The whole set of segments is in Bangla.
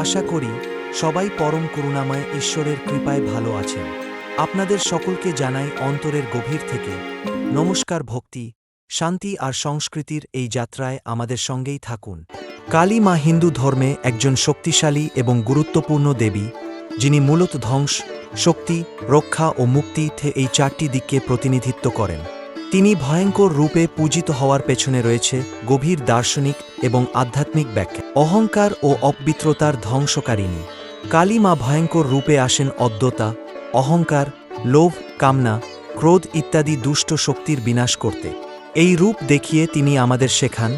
আশা করি সবাই পরম করুণাময় ঈশ্বরের কৃপায় ভালো আছেন। আপনাদের সকলকে জানাই অন্তরের গভীর থেকে নমস্কার ভক্তি, শান্তি আর সংস্কৃতির এই যাত্রায় আমাদের সঙ্গেই থাকুন। কালী মা হিন্দু ধর্মে একজন শক্তিশালী এবং গুরুত্বপূর্ণ দেবী, যিনি মূলত ধ্বংস, শক্তি, রক্ষা ও মুক্তি এই চারটি দিককে প্রতিনিধিত্ব করেন। তিনি ভয়ঙ্কর রূপে পূজিত হওয়ার পেছনে রয়েছে গভীর দার্শনিক এবং আধ্যাত্মিক ব্যাখ্যা। অহংকার ও অপবিত্রতার ধ্বংসকারিণী। কালী মা ভয়ঙ্কর রূপে আসেন অদ্যতা অহংকার, লোভ, কামনা, ক্রোধ ইত্যাদি দুষ্ট শক্তির বিনাশ করতে। এই রূপ দেখিয়ে তিনি আমাদের শেখান,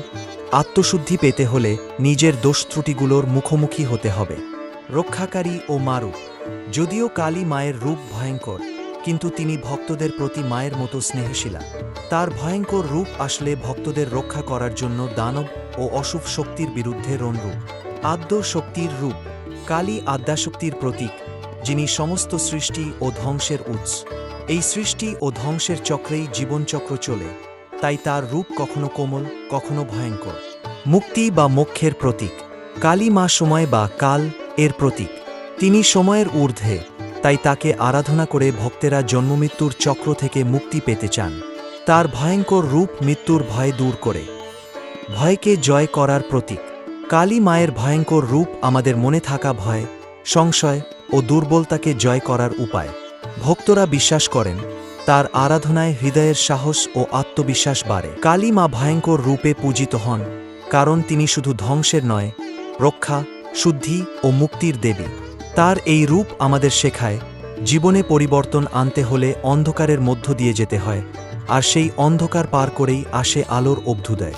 আত্মশুদ্ধি পেতে হলে নিজের দোষ ত্রুটিগুলোর মুখোমুখি হতে হবে। রক্ষাকারী ও মারু, যদিও কালী মায়ের রূপ ভয়ঙ্কর কিন্তু তিনি ভক্তদের প্রতি মায়ের মতো স্নেহশীলা। তার ভয়ঙ্কর রূপ আসলে ভক্তদের রক্ষা করার জন্য দানব ও অশুভ শক্তির বিরুদ্ধে রণরূপ আদ্য শক্তির রূপ, কালী আদ্যাশক্তির প্রতীক, যিনি সমস্ত সৃষ্টি ও ধ্বংসের উৎস। এই সৃষ্টি ও ধ্বংসের চক্রেই জীবনচক্র চলে, তাই তার রূপ কখনো কোমল, কখনো ভয়ঙ্কর। মুক্তি বা মোক্ষের প্রতীক, কালী মা সময় বা কাল এর প্রতীক। তিনি সময়ের ঊর্ধ্বে। তাই তাকে আরাধনা করে ভক্তেরা জন্মমৃত্যুর চক্র থেকে মুক্তি পেতে চান। তার ভয়ঙ্কর রূপ মৃত্যুর ভয় দূর করে। ভয়কে জয় করার প্রতীক। কালী মায়ের ভয়ঙ্কর রূপ আমাদের মনে থাকা ভয়, সংশয় ও দুর্বলতাকে জয় করার উপায়। ভক্তরা বিশ্বাস করেন, তার আরাধনায় হৃদয়ের সাহস ও আত্মবিশ্বাস বাড়ে। কালী মা ভয়ঙ্কর রূপে পূজিত হন, কারণ তিনি শুধু ধ্বংসের নয়, রক্ষা, শুদ্ধি ও মুক্তির দেবী। তার এই রূপ আমাদের শেখায়, জীবনে পরিবর্তন আনতে হলে অন্ধকারের মধ্য দিয়ে যেতে হয়, আর সেই অন্ধকার পার করেই আসে আলোর অভ্যুদয়